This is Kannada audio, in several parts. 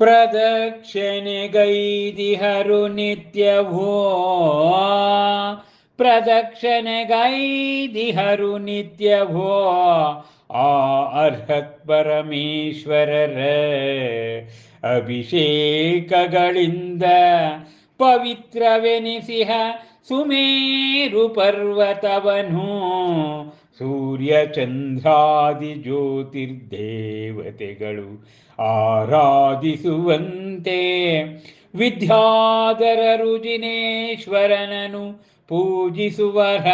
ಪ್ರದಕ್ಷಿಣೆಗೈದಿಹರು ನಿತ್ಯವೋ ಪ್ರದಕ್ಷಿಣೆಗೈದಿಹರು ನಿತ್ಯವೋ ಆ ಅರ್ಹತ್ ಪರಮೇಶ್ವರರ ಅಭಿಷೇಕಗಳಿಂದ ಪವಿತ್ರವೆನಿಸಿಹ ಸುಮೇರು ಪರ್ವತವನು. ಸೂರ್ಯ ಚಂದ್ರಾದಿ ಜ್ಯೋತಿರ್ದೇವತೆಗಳು ಆರಾಧಿಸುವಂತೆ ವಿದ್ಯಾಧರರು ರುಜಿನೇಶ್ವರನನು ಪೂಜಿಸುವರ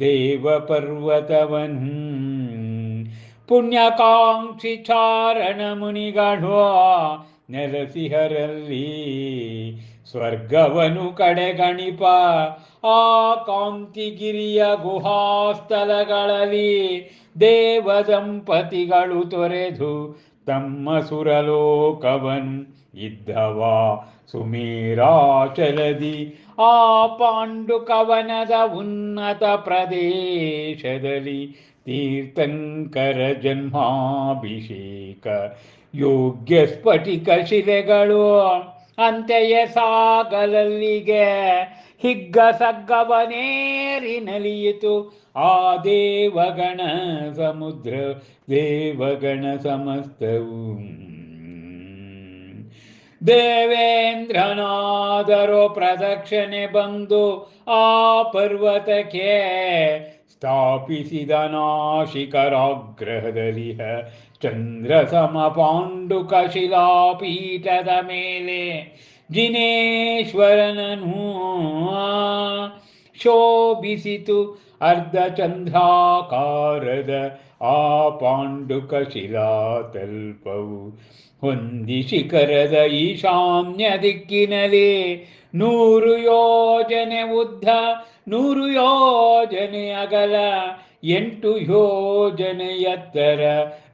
ದೇವ ಪರ್ವತವನು ಪುಣ್ಯಕಾಂಕ್ಷಿ ಚಾರಣ ಮುನಿಗಳು ನೆಲಸಿಹರಲ್ಲಿ ಸ್ವರ್ಗವನು ಕಡೆಗಣಿಪ ಆ ಕಾಂತಿಗಿರಿಯ ಗುಹಾಸ್ಥಳಗಳಲ್ಲಿ ದೇವ ದಂಪತಿಗಳು ತೊರೆದು ತಮ್ಮ ಸುರಲೋಕವನ್ ಇದ್ದವ. ಸುಮೀರಾಚಲದಿ, ಆ ಪಾಂಡುಕವನದ ಉನ್ನತ ಪ್ರದೇಶದಲ್ಲಿ ತೀರ್ಥಂಕರ ಜನ್ಮಾಭಿಷೇಕ ಯೋಗ್ಯ ಸ್ಫಟಿಕ ಶಿಲೆಗಳು ಅಂತೆಯ ಸಾಗಲಲ್ಲಿಗೆ ಹಿಗ್ಗ ಸಗ್ಗವನೇರಿ ನಲಿಯಿತು ಆ ದೇವಗಣ ಸಮುದ್ರ, ದೇವಗಣ ಸಮಸ್ತವು. ದೇವೇಂದ್ರನಾದರೋ ಪ್ರದಕ್ಷಿಣೆ ಬಂದು ಆ ಪರ್ವತಕ್ಕೆ ಸ್ಥಾಪಿಸಿದ ನಾಶಿಕರಾಗ್ರಹದಲ್ಲಿ ಚಂದ್ರ ಸಮ ಪಾಂಡುಕ ಶಿಲಾಪೀಠದ ಮೇಲೆ ಜಿನೇಶ್ವರನನು ಶೋಭಿಸಿತು ಅರ್ಧ ಚಂದ್ರಾಕಾರದ ಆ ಪಾಂಡುಕ ಶಿಲಾತಲ್ಪವು ಹೊಂದಿ ಶಿಖರದ ಈಶಾನ್ಯ ದಿಕ್ಕಿನಲ್ಲಿ ನೂರು ಯೋಜನೆ ಉದ್ದ, ನೂರು ಯೋಜನೆ ಅಗಲ. ಎಂಟು ಯೋಜನೆಯತ್ತರ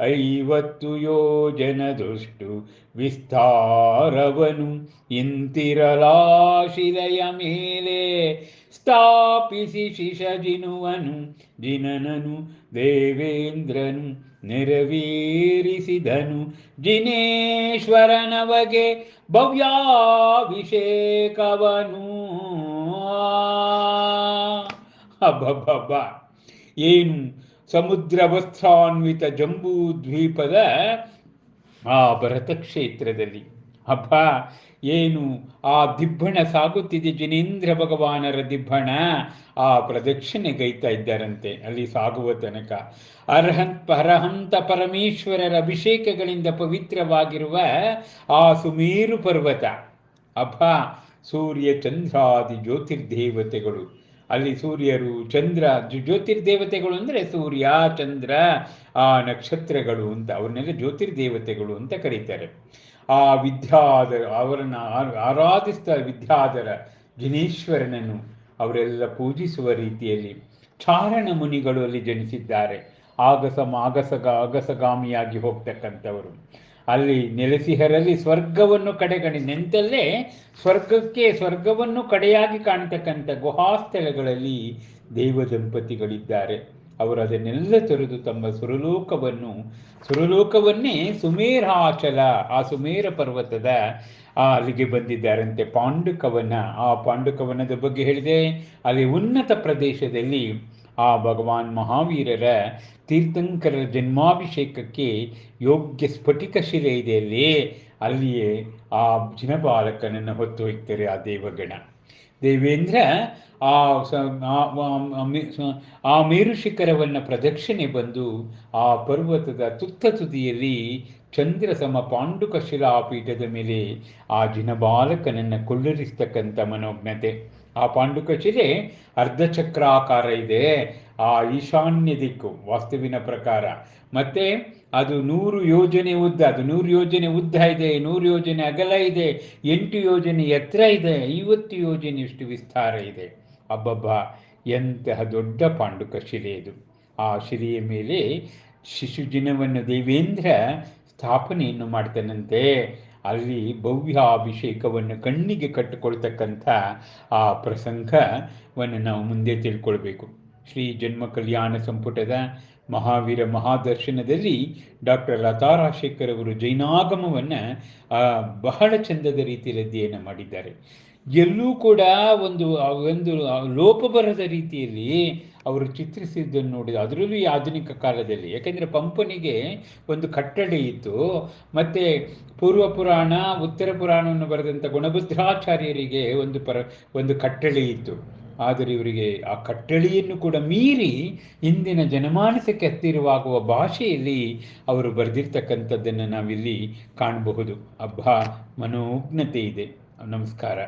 ಐವತ್ತು ಯೋಜನದಷ್ಟು ವಿಸ್ತಾರವನು ಇಂತಿರಲಾಶಿಲೆಯ ಮೇಲೆ ಸ್ಥಾಪಿಸಿ ಶಿಶಜಿನುವನು, ಜಿನನನು, ದೇವೇಂದ್ರನು ನೆರವೇರಿಸಿದನು, ಜಿನೇಶ್ವರನವಗೆ ಭವ್ಯಾಭಿಷೇಕವನು. ಹಬ್ಬಬ್ಬ ಏನು ಸಮುದ್ರ ವಸ್ತ್ರಾನ್ವಿತ ಜಂಬೂ ದ್ವೀಪದ ಆ ಭರತ ಕ್ಷೇತ್ರದಲ್ಲಿ. ಹಬ್ಬ ಏನು ಆ ದಿಬ್ಬಣ ಸಾಗುತ್ತಿದೆ ಜಿನೇಂದ್ರ ಭಗವಾನರ ದಿಬ್ಬಣ? ಆ ಪ್ರದಕ್ಷಿಣೆಗೈತಾ ಇದ್ದಾರಂತೆ, ಅಲ್ಲಿ ಸಾಗುವ ತನಕ. ಅರ್ಹಂತ್ ಪರಹಂತ ಪರಮೇಶ್ವರರ ಅಭಿಷೇಕಗಳಿಂದ ಪವಿತ್ರವಾಗಿರುವ ಆ ಸುಮೇರು ಪರ್ವತ. ಅಬ್ಬ, ಸೂರ್ಯ ಚಂದ್ರಾದಿ ಜ್ಯೋತಿರ್ದೇವತೆಗಳು. ಅಲ್ಲಿ ಸೂರ್ಯರು ಚಂದ್ರ ಜ್ಯೋತಿರ್ದೇವತೆಗಳು ಅಂದರೆ ಸೂರ್ಯ, ಚಂದ್ರ, ಆ ನಕ್ಷತ್ರಗಳು ಅಂತ ಅವ್ರನ್ನೆಲ್ಲ ಜ್ಯೋತಿರ್ದೇವತೆಗಳು ಅಂತ ಕರೀತಾರೆ. ಆ ವಿದ್ಯಾಧರ, ಅವರನ್ನು ಆರಾಧಿಸಿದ ವಿದ್ಯಾಧರ ಜಿನೇಶ್ವರನನ್ನು ಅವರೆಲ್ಲ ಪೂಜಿಸುವ ರೀತಿಯಲ್ಲಿ ಚಾರಣ ಮುನಿಗಳು ಅಲ್ಲಿ ಜನಿಸಿದ್ದಾರೆ. ಆಗಸ ಆಗಸಗ ಅಗಸಗಾಮಿಯಾಗಿ ಹೋಗ್ತಕ್ಕಂಥವರು. ಅಲ್ಲಿ ನೆಲೆಸಿಹರಲ್ಲಿ ಸ್ವರ್ಗವನ್ನು ಕಡೆಗಣಿ. ನೆಂತಲ್ಲೇ ಸ್ವರ್ಗಕ್ಕೆ ಸ್ವರ್ಗವನ್ನು ಕಡೆಯಾಗಿ ಕಾಣ್ತಕ್ಕಂಥ ಗುಹಾಸ್ಥಳಗಳಲ್ಲಿ ದೈವ ದಂಪತಿಗಳಿದ್ದಾರೆ. ಅವರು ಅದನ್ನೆಲ್ಲ ತೊರೆದು ತಮ್ಮ ಸುರಲೋಕವನ್ನು, ಸುರಲೋಕವನ್ನೇ ಸುಮೇರಾಚಲ ಆ ಸುಮೇರ ಪರ್ವತದ ಆ ಅಲ್ಲಿಗೆ ಬಂದಿದ್ದಾರಂತೆ ಪಾಂಡುಕವನ. ಆ ಪಾಂಡುಕವನದ ಬಗ್ಗೆ ಹೇಳಿದೆ. ಅಲ್ಲಿ ಉನ್ನತ ಪ್ರದೇಶದಲ್ಲಿ ಆ ಭಗವಾನ್ ಮಹಾವೀರರ ತೀರ್ಥಂಕರ ಜನ್ಮಾಭಿಷೇಕಕ್ಕೆ ಯೋಗ್ಯ ಸ್ಫಟಿಕ ಶಿಲೆ ಇದೆ ಅಲ್ಲಿ. ಅಲ್ಲಿಯೇ ಆ ಜಿನಬಾಲಕನನ್ನು ಹೊತ್ತು ಹೋಗ್ತಾರೆ ಆ ದೇವಗಣ. ದೇವೇಂದ್ರ ಆ ಆ ಮೇರು ಶಿಖರವನ್ನು ಪ್ರದಕ್ಷಿಣೆ ಬಂದು ಆ ಪರ್ವತದ ತುತ್ತ ತುದಿಯಲ್ಲಿ ಚಂದ್ರ ಸಮ ಪಾಂಡುಕ ಶಿಲಾಪೀಠದ ಮೇಲೆ ಆ ಜಿನಬಾಲಕನನ್ನು ಕೊಳ್ಳರಿಸ್ತಕ್ಕಂಥ ಮನೋಜ್ಞತೆ. ಆ ಪಾಂಡುಕ ಶಿಲೆ ಅರ್ಧಚಕ್ರಾಕಾರ ಇದೆ. ಆ ಈಶಾನ್ಯ ದಿಕ್ಕು ವಾಸ್ತುವಿನ ಪ್ರಕಾರ. ಮತ್ತೆ ಅದು ನೂರು ಯೋಜನೆ ಉದ್ದ, ಅದು ನೂರು ಯೋಜನೆ ಉದ್ದ ಇದೆ, ನೂರು ಯೋಜನೆ ಅಗಲ ಇದೆ, ಎಂಟು ಯೋಜನೆ ಎತ್ತರ ಇದೆ, ಐವತ್ತು ಯೋಜನೆಯಷ್ಟು ವಿಸ್ತಾರ ಇದೆ. ಅಬ್ಬಬ್ಬ, ಎಂತಹ ದೊಡ್ಡ ಪಾಂಡುಕ ಶಿಲೆ ಇದು. ಆ ಶಿಲೆಯ ಮೇಲೆ ಶಿಶುಜಿನವನ್ನು ದೇವೇಂದ್ರ ಸ್ಥಾಪನೆಯನ್ನು ಮಾಡ್ತಾನಂತೆ. ಅಲ್ಲಿ ಭವ್ಯ ಅಭಿಷೇಕವನ್ನು ಕಣ್ಣಿಗೆ ಕಟ್ಟಿಕೊಳ್ತಕ್ಕಂಥ ಆ ಪ್ರಸಂಗವನ್ನು ನಾವು ಮುಂದೆ ತಿಳ್ಕೊಳ್ಬೇಕು. ಶ್ರೀ ಜನ್ಮ ಕಲ್ಯಾಣ ಸಂಪುಟದ ಮಹಾವೀರ ಮಹಾದರ್ಶನದಲ್ಲಿ ಡಾಕ್ಟರ್ ಲತಾ ರಾಜಶೇಖರ್ ಅವರು ಜೈನಾಗಮವನ್ನು ಬಹಳ ಚಂದದ ರೀತಿಯಲ್ಲಿ ಅಧ್ಯಯನ ಮಾಡಿದ್ದಾರೆ. ಎಲ್ಲೂ ಕೂಡ ಒಂದು ಒಂದು ಲೋಪ ಬರದ ರೀತಿಯಲ್ಲಿ ಅವರು ಚಿತ್ರಿಸಿದ್ದನ್ನು ನೋಡಿದ ಅದರಲ್ಲೂ ಈ ಆಧುನಿಕ ಕಾಲದಲ್ಲಿ. ಯಾಕೆಂದರೆ ಪಂಪನಿಗೆ ಒಂದು ಕಟ್ಟಳೆ ಇತ್ತು. ಮತ್ತು ಪೂರ್ವ ಪುರಾಣ, ಉತ್ತರ ಪುರಾಣವನ್ನು ಬರೆದಂಥ ಗುಣಭದ್ರಾಚಾರ್ಯರಿಗೆ ಒಂದು ಪರ, ಒಂದು ಕಟ್ಟಳಿ ಇತ್ತು. ಆದರೆ ಇವರಿಗೆ ಆ ಕಟ್ಟಳಿಯನ್ನು ಕೂಡ ಮೀರಿ ಇಂದಿನ ಜನಮಾನಸಕ್ಕೆ ಹತ್ತಿರವಾಗುವ ಭಾಷೆಯಲ್ಲಿ ಅವರು ಬರೆದಿರ್ತಕ್ಕಂಥದ್ದನ್ನು ನಾವಿಲ್ಲಿ ಕಾಣಬಹುದು. ಹಬ್ಬ ಮನೋಜ್ಞತೆ ಇದೆ. ನಮಸ್ಕಾರ.